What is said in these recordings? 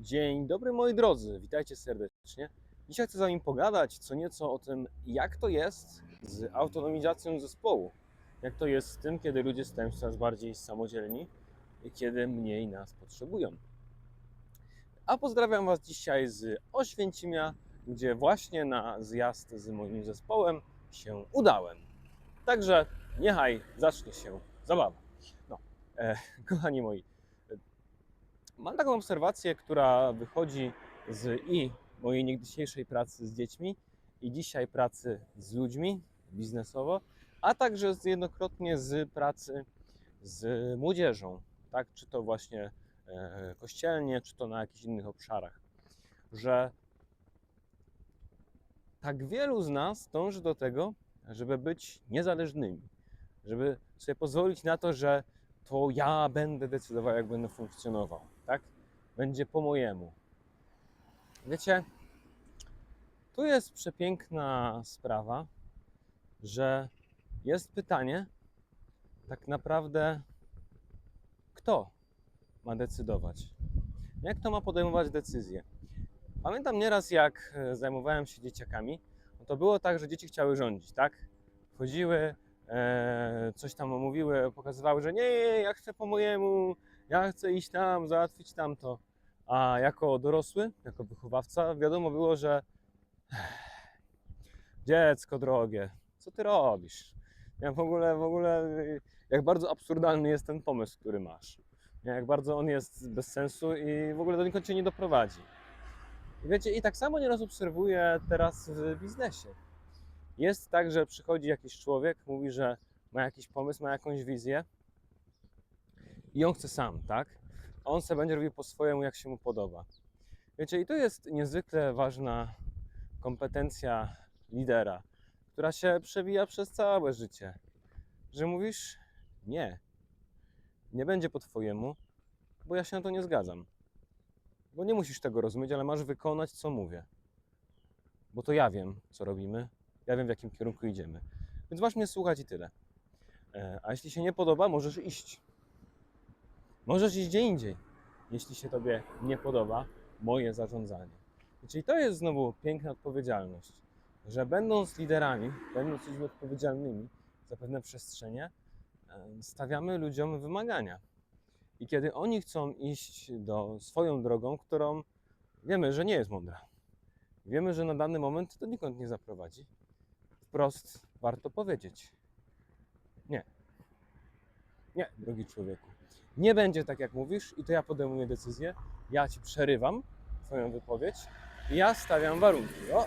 Dzień dobry moi drodzy, witajcie serdecznie. Dzisiaj chcę z Wami pogadać co nieco o tym, jak to jest z autonomizacją zespołu. Jak to jest z tym, kiedy ludzie stają się coraz bardziej samodzielni i kiedy mniej nas potrzebują. A pozdrawiam Was dzisiaj z Oświęcimia, gdzie właśnie na zjazd z moim zespołem się udałem. Także niechaj zacznie się zabawa. No, e, kochani moi, Mam taką obserwację, która wychodzi z i mojej niegdysiejszej pracy z dziećmi, i dzisiaj pracy z ludźmi biznesowo, a także z, jednokrotnie z pracy z młodzieżą, tak? czy to właśnie e, kościelnie, czy to na jakichś innych obszarach, że tak wielu z nas dąży do tego, żeby być niezależnymi, żeby sobie pozwolić na to, że to ja będę decydował, jak będę funkcjonował, tak? Będzie po mojemu. Wiecie, tu jest przepiękna sprawa, że jest pytanie, tak naprawdę, kto ma decydować? Jak to ma podejmować decyzje? Pamiętam nieraz, jak e, zajmowałem się dzieciakami, no to było tak, że dzieci chciały rządzić, tak? Wchodziły, e, coś tam mówiły, pokazywały, że nie, ja chcę po mojemu, ja chcę iść tam, załatwić tamto. A jako dorosły, jako wychowawca, wiadomo było, że dziecko drogie, co ty robisz? Ja w ogóle, w ogóle, jak bardzo absurdalny jest ten pomysł, który masz. Jak bardzo on jest bez sensu i w ogóle do nikąd cię nie doprowadzi. I wiecie, i tak samo nieraz obserwuję teraz w biznesie. Jest tak, że przychodzi jakiś człowiek, mówi, że ma jakiś pomysł, ma jakąś wizję i on chce sam, tak? On sobie będzie robił po swojemu, jak się mu podoba. Wiecie, i to jest niezwykle ważna kompetencja lidera, która się przewija przez całe życie. Że mówisz, nie, nie będzie po twojemu, bo ja się na to nie zgadzam. Bo nie musisz tego rozumieć, ale masz wykonać, co mówię. Bo to ja wiem, co robimy, ja wiem, w jakim kierunku idziemy. Więc masz mnie słuchać i tyle. E, A jeśli się nie podoba, możesz iść. Możesz iść gdzie indziej, jeśli się tobie nie podoba moje zarządzanie. Czyli to jest znowu piękna odpowiedzialność, że będąc liderami, będąc ludźmi odpowiedzialnymi za pewne przestrzenie, e, stawiamy ludziom wymagania. I kiedy oni chcą iść do swoją drogą, którą wiemy, że nie jest mądra, wiemy, że na dany moment to nikąd nie zaprowadzi, wprost warto powiedzieć: Nie. Nie, drogi człowieku. Nie będzie tak, jak mówisz, i to ja podejmuję decyzję. Ja ci przerywam Twoją wypowiedź i ja stawiam warunki. O,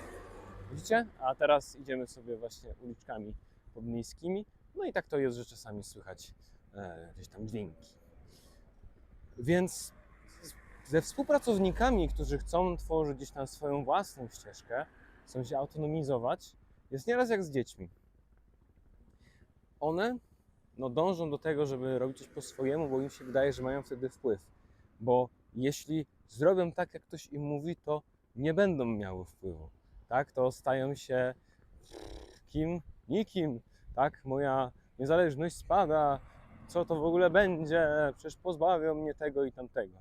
widzicie? A teraz idziemy sobie właśnie uliczkami podmiejskimi. No i tak to jest, że czasami słychać e, gdzieś tam dźwięki. Więc ze współpracownikami, którzy chcą tworzyć gdzieś tam swoją własną ścieżkę, chcą się autonomizować, jest nieraz jak z dziećmi. One no, dążą do tego, żeby robić coś po swojemu, bo im się wydaje, że mają wtedy wpływ. Bo jeśli zrobią tak, jak ktoś im mówi, to nie będą miały wpływu. Tak? To stają się kim? Nikim. Tak? Moja niezależność spada. Co to w ogóle będzie? Przecież pozbawią mnie tego i tamtego.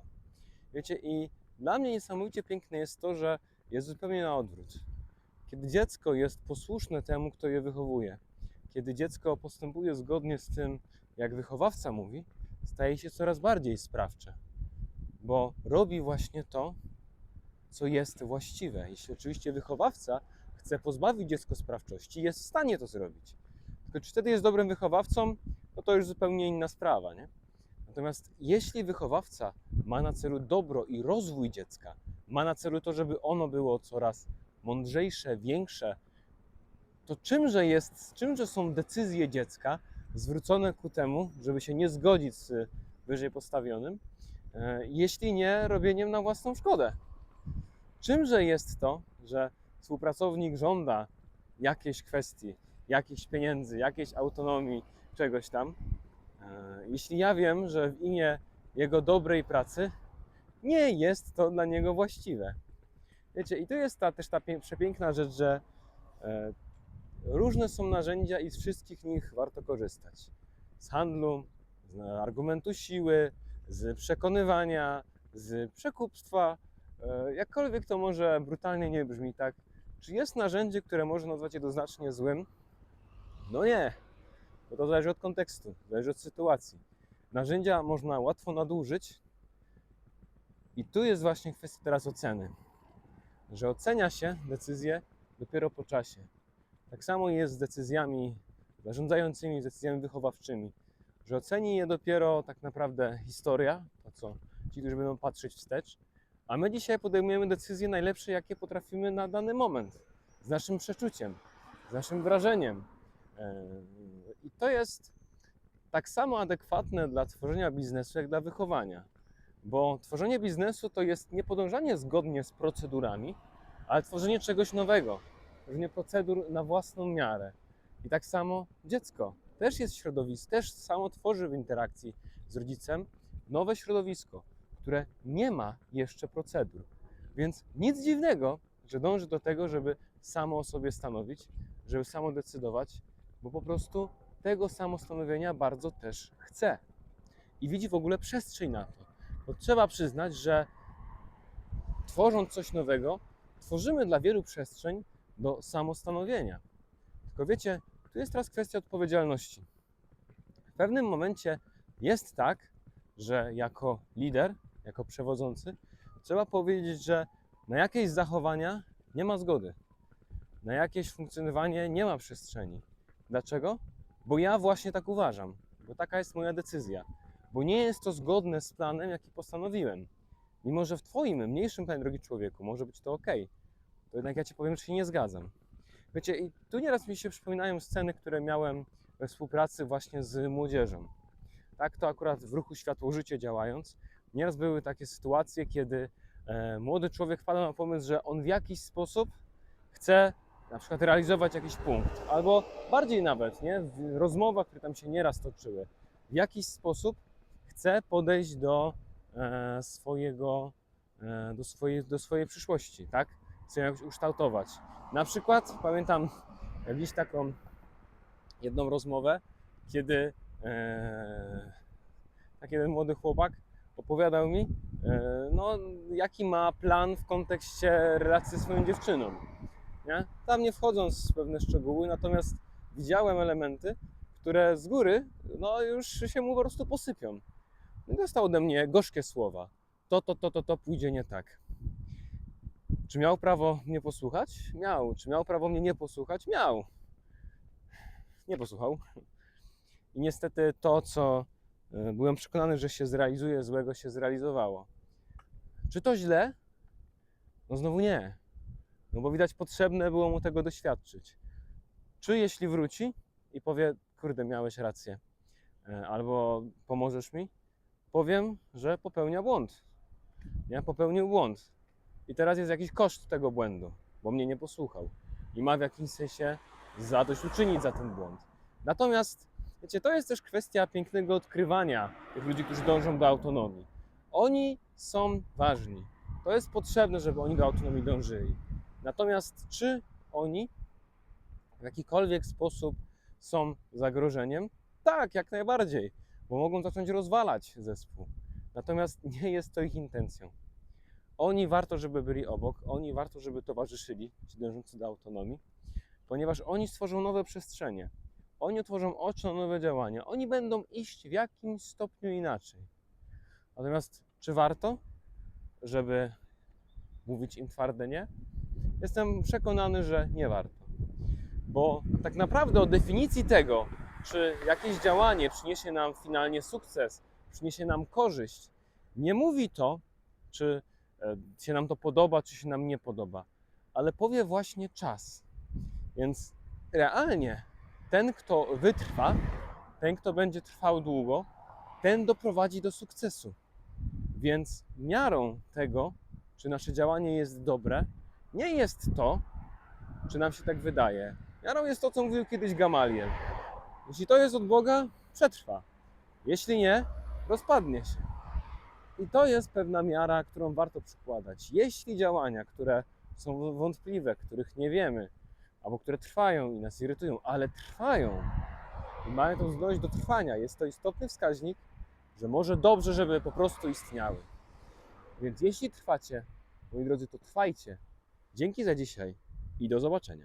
Wiecie, i dla mnie niesamowicie piękne jest to, że jest zupełnie na odwrót. Kiedy dziecko jest posłuszne temu, kto je wychowuje, kiedy dziecko postępuje zgodnie z tym, jak wychowawca mówi, staje się coraz bardziej sprawcze, bo robi właśnie to, co jest właściwe. Jeśli oczywiście wychowawca chce pozbawić dziecko sprawczości, jest w stanie to zrobić. Tylko czy wtedy jest dobrym wychowawcą, no to już zupełnie inna sprawa, nie? Natomiast jeśli wychowawca ma na celu dobro i rozwój dziecka, ma na celu to, żeby ono było coraz mądrzejsze, większe, to czymże jest, czymże są decyzje dziecka zwrócone ku temu, żeby się nie zgodzić z wyżej postawionym, e, jeśli nie robieniem na własną szkodę? Czymże jest to, że współpracownik żąda jakiejś kwestii, jakichś pieniędzy, jakiejś autonomii, czegoś tam, e, jeśli ja wiem, że w imię jego dobrej pracy nie jest to dla niego właściwe. Wiecie, i tu jest ta, też ta pię- przepiękna rzecz, że e, różne są narzędzia i z wszystkich nich warto korzystać. Z handlu, z argumentu siły, z przekonywania, z przekupstwa, E, Jakkolwiek to może brutalnie nie brzmi, tak? Czy jest narzędzie, które może nazwać jednoznacznie złym? No nie, bo to zależy od kontekstu, zależy od sytuacji. Narzędzia można łatwo nadużyć i tu jest właśnie kwestia teraz oceny, że ocenia się decyzje dopiero po czasie. Tak samo jest z decyzjami zarządzającymi, z decyzjami wychowawczymi, że oceni je dopiero tak naprawdę historia, to co ci, którzy będą patrzeć wstecz, a my dzisiaj podejmujemy decyzje najlepsze, jakie potrafimy na dany moment, z naszym przeczuciem, z naszym wrażeniem. E, I to jest tak samo adekwatne dla tworzenia biznesu, jak dla wychowania. Bo tworzenie biznesu to jest nie podążanie zgodnie z procedurami, ale tworzenie czegoś nowego, tworzenie procedur na własną miarę. I tak samo dziecko też jest środowisko, też samo tworzy w interakcji z rodzicem nowe środowisko, które nie ma jeszcze procedur. Więc nic dziwnego, że dąży do tego, żeby samo o sobie stanowić, żeby samo decydować, bo po prostu tego samostanowienia bardzo też chce. I widzi w ogóle przestrzeń na to. Bo trzeba przyznać, że tworząc coś nowego, tworzymy dla wielu przestrzeń do samostanowienia. Tylko wiecie, tu jest teraz kwestia odpowiedzialności. W pewnym momencie jest tak, że jako lider, jako przewodzący, trzeba powiedzieć, że na jakieś zachowania nie ma zgody, na jakieś funkcjonowanie nie ma przestrzeni. Dlaczego? Bo ja właśnie tak uważam, bo taka jest moja decyzja, bo nie jest to zgodne z planem, jaki postanowiłem. Mimo, że w Twoim mniejszym planie, drogi człowieku, może być to ok, to jednak ja Ci powiem, że się nie zgadzam. Wiecie, i tu nieraz mi się przypominają sceny, które miałem we współpracy właśnie z młodzieżą. Tak to akurat w ruchu Światło Życie działając, nieraz były takie sytuacje, kiedy e, młody człowiek wpada na pomysł, że on w jakiś sposób chce na przykład realizować jakiś punkt, albo bardziej nawet, nie, w rozmowach, które tam się nieraz toczyły, w jakiś sposób chce podejść do e, swojego, e, do, swojej, do swojej przyszłości, tak? Chce ją jakoś ukształtować. Na przykład pamiętam gdzieś taką jedną rozmowę, kiedy e, taki jeden młody chłopak opowiadał mi, no, jaki ma plan w kontekście relacji ze swoją dziewczyną. Nie? Tam nie wchodząc w pewne szczegóły, natomiast widziałem elementy, które z góry no, już się mu po prostu posypią. Dostał ode mnie gorzkie słowa. To, to, to, to, to pójdzie nie tak. Czy miał prawo mnie posłuchać? Miał. Czy miał prawo mnie nie posłuchać? Miał. Nie posłuchał. I niestety to, co e, byłem przekonany, że się zrealizuje, złego się zrealizowało. Czy to źle? No znowu nie. No bo widać, potrzebne było mu tego doświadczyć. Czy jeśli wróci i powie, kurde, miałeś rację, e, albo pomożesz mi, powiem, że popełnia błąd. Nie, popełnił błąd. I teraz jest jakiś koszt tego błędu, bo mnie nie posłuchał. I ma w jakimś sensie zadośćuczynić za ten błąd. Natomiast, wiecie, to jest też kwestia pięknego odkrywania tych ludzi, którzy dążą do autonomii. Oni są ważni. To jest potrzebne, żeby oni do autonomii dążyli. Natomiast czy oni w jakikolwiek sposób są zagrożeniem? Tak, jak najbardziej, bo mogą zacząć rozwalać zespół. Natomiast nie jest to ich intencją. Oni warto, żeby byli obok, oni warto, żeby towarzyszyli ci dążący do autonomii, ponieważ oni stworzą nowe przestrzenie. Oni otworzą oczy na nowe działania. Oni będą iść w jakimś stopniu inaczej. Natomiast czy warto, żeby mówić im twarde nie? Jestem przekonany, że nie warto. Bo tak naprawdę o definicji tego, czy jakieś działanie przyniesie nam finalnie sukces, przyniesie nam korzyść, nie mówi to, czy e, się nam to podoba, czy się nam nie podoba, ale powie właśnie czas. Więc realnie ten, kto wytrwa, ten, kto będzie trwał długo, ten doprowadzi do sukcesu. Więc miarą tego, czy nasze działanie jest dobre, nie jest to, czy nam się tak wydaje. Miarą jest to, co mówił kiedyś Gamaliel. Jeśli to jest od Boga, przetrwa. Jeśli nie, rozpadnie się. I to jest pewna miara, którą warto przykładać. Jeśli działania, które są wątpliwe, których nie wiemy, albo które trwają i nas irytują, ale trwają i mają tą zdolność do trwania, jest to istotny wskaźnik, że może dobrze, żeby po prostu istniały. Więc jeśli trwacie, moi drodzy, to trwajcie. Dzięki za dzisiaj i do zobaczenia.